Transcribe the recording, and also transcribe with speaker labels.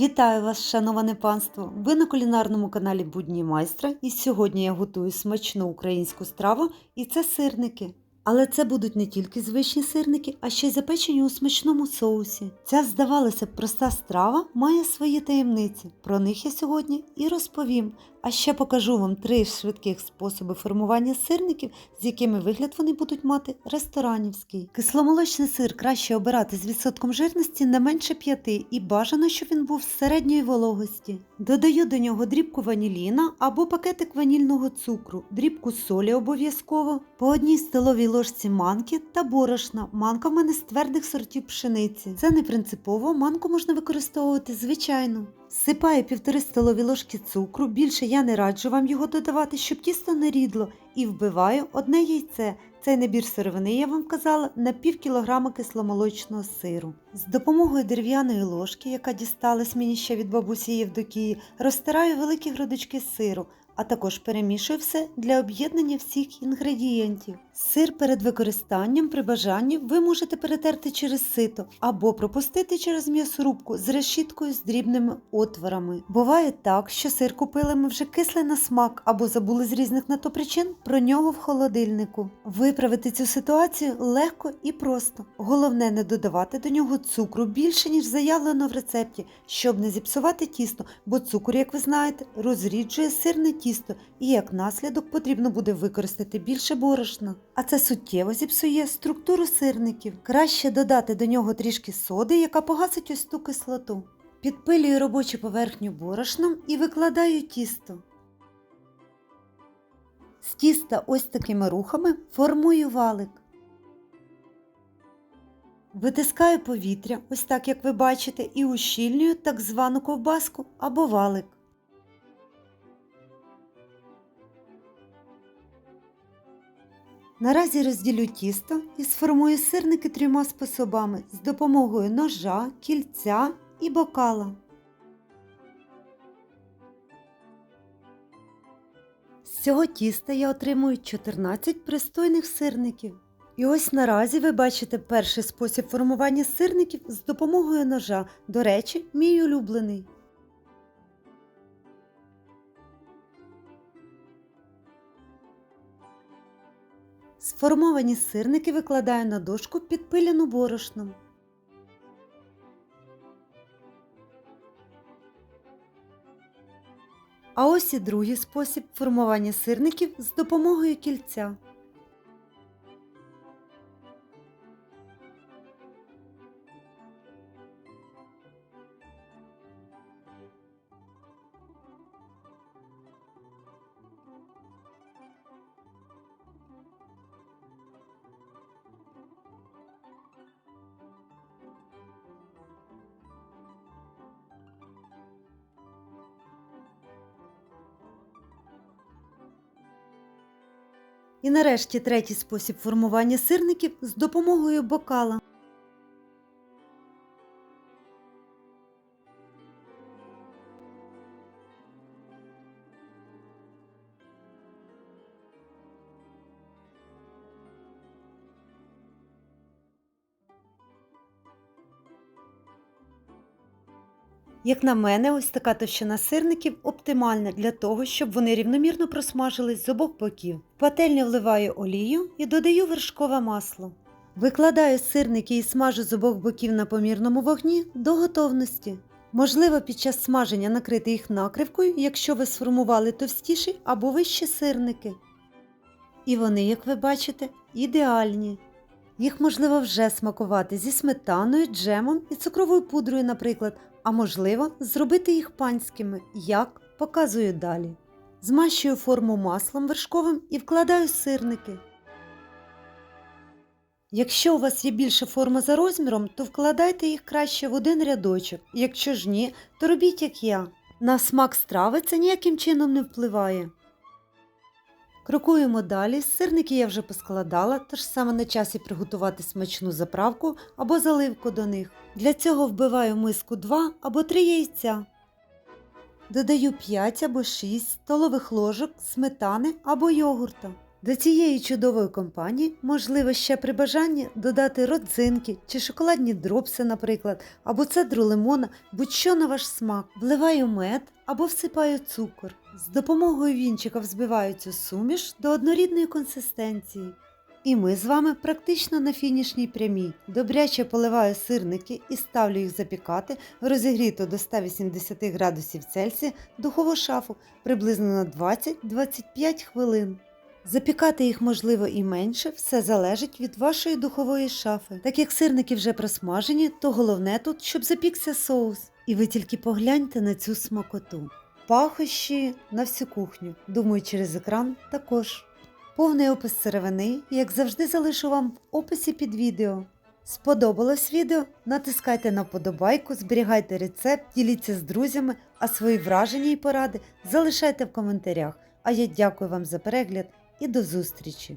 Speaker 1: Вітаю вас, шановане панство! Ви на кулінарному каналі Будні майстра, і сьогодні я готую смачну українську страву, і це сирники. Але це будуть не тільки звичні сирники, а ще й запечені у смачному соусі. Ця, здавалося б, проста страва має свої таємниці. Про них я сьогодні і розповім. А ще покажу вам три швидких способи формування сирників, з якими вигляд вони будуть мати ресторанівський. Кисломолочний сир краще обирати з відсотком жирності не менше 5 і бажано, щоб він був середньої вологості. Додаю до нього дрібку ваніліна або пакетик ванільного цукру, дрібку солі обов'язково, по одній столовій ложці манки та борошна. Манка в мене з твердих сортів пшениці. Це не принципово, манку можна використовувати звичайно. Сипаю півтори столові ложки цукру, більше я не раджу вам його додавати, щоб тісто не рідло, і вбиваю одне яйце. Цей набір сировини, я вам казала, на пів кілограма кисломолочного сиру. З допомогою дерев'яної ложки, яка дісталась мені ще від бабусі Євдокії, розтираю великі грудочки сиру, а також перемішую все для об'єднання всіх інгредієнтів. Сир перед використанням при бажанні ви можете перетерти через сито або пропустити через м'ясорубку з решіткою з дрібними отворами. Буває так, що сир купили ми вже кислий на смак або забули з різних на то причин про нього в холодильнику. Виправити цю ситуацію легко і просто. Головне не додавати до нього цукру більше, ніж заявлено в рецепті, щоб не зіпсувати тісто, бо цукор, як ви знаєте, розріджує сирне тісто і як наслідок потрібно буде використати більше борошна. А це суттєво зіпсує структуру сирників. Краще додати до нього трішки соди, яка погасить ось ту кислоту. Підпилюю робочу поверхню борошном і викладаю тісто. З тіста ось такими рухами формую валик. Витискаю повітря, ось так як ви бачите, і ущільнюю так звану ковбаску або валик. Наразі розділю тісто і сформую сирники трьома способами з допомогою ножа, кільця і бокала. З цього тіста я отримую 14 пристойних сирників. І ось наразі ви бачите перший спосіб формування сирників з допомогою ножа. До речі, мій улюблений. Сформовані сирники викладаю на дошку підпилену борошном. А ось і другий спосіб формування сирників з допомогою кільця. І нарешті третій спосіб формування сирників з допомогою бокала. Як на мене, ось така товщина сирників оптимальна для того, щоб вони рівномірно просмажились з обох боків. В пательню вливаю олію і додаю вершкове масло. Викладаю сирники і смажу з обох боків на помірному вогні до готовності. Можливо, під час смаження накрити їх накривкою, якщо ви сформували товстіші або вищі сирники. І вони, як ви бачите, ідеальні. Їх можливо вже смакувати зі сметаною, джемом і цукровою пудрою, наприклад, а можливо, зробити їх панськими, як показую далі. Змащую форму маслом вершковим і вкладаю сирники. Якщо у вас є більша форма за розміром, то вкладайте їх краще в один рядочок. Якщо ж ні, то робіть як я. На смак страви це ніяким чином не впливає. Крокуємо далі. Сирники я вже поскладала, тож саме на часі приготувати смачну заправку або заливку до них. Для цього вбиваю миску 2 або 3 яйця. Додаю 5 або 6 столових ложок сметани або йогурта. До цієї чудової компанії можливо ще при бажанні додати родзинки чи шоколадні дропси, наприклад, або цедру лимона, будь-що на ваш смак. Вливаю мед або всипаю цукор. З допомогою вінчика взбиваю цю суміш до однорідної консистенції. І ми з вами практично на фінішній прямій. Добряче поливаю сирники і ставлю їх запікати в розігріту до 180 градусів Цельсія духову шафу приблизно на 20-25 хвилин. Запікати їх можливо і менше, все залежить від вашої духової шафи. Так як сирники вже просмажені, то головне тут, щоб запікся соус. І ви тільки погляньте на цю смакоту. Пахощі на всю кухню. Думаю, через екран також. Повний опис сировини, як завжди, залишу вам в описі під відео. Сподобалось відео? Натискайте на вподобайку, зберігайте рецепт, діліться з друзями, а свої враження і поради залишайте в коментарях. А я дякую вам за перегляд і до зустрічі!